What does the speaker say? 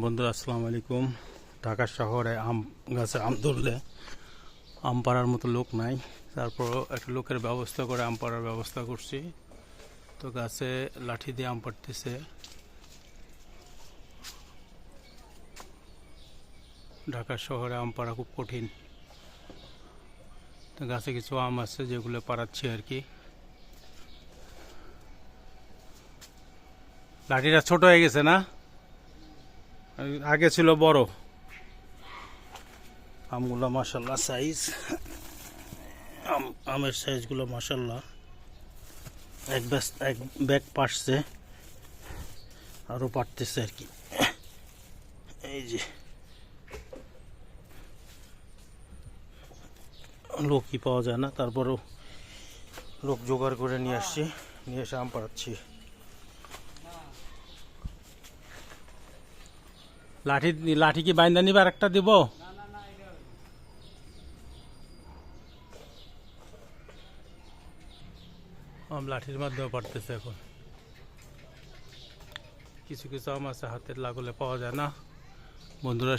বন্ধুরা, আসসালামু আলাইকুম। ঢাকা শহরে আম গাছে আম ধরলে আম পাড়ার মতো লোক নাই। তারপর একটা লোকের ব্যবস্থা করে আম পাড়ার ব্যবস্থা করছি। তো গাছে লাঠি দিয়ে আম পাড়তেছে। ঢাকা শহরে আম পাড়া খুব কঠিন। তো গাছে কিছু আম আছে যেগুলো পাড়াচ্ছি আর কি। লাঠিটা ছোট হয়ে গেছে না? আগে ছিল বড়। আমগুলো মাসাল্লাহ সাইজ আম, আমের সাইজগুলো মাসাল্লাহ এক ব্যাস, এক ব্যাগ পাশছে আরও পারতেছে আর কি। এই যে। লোকই পাওয়া যায় না, তারপরেও লোক জোগাড় করে নিয়ে আসছি। নিয়ে এসে আম পাড়াচ্ছি। লাঠি লাঠি কি বাইন্দা নিবার একটা দিব? আম লাঠির মাধ্যমে পারতেছে এখন। কিছু কিছু আম আছে হাতের লাগলে পাওয়া যায় না। বন্ধুরা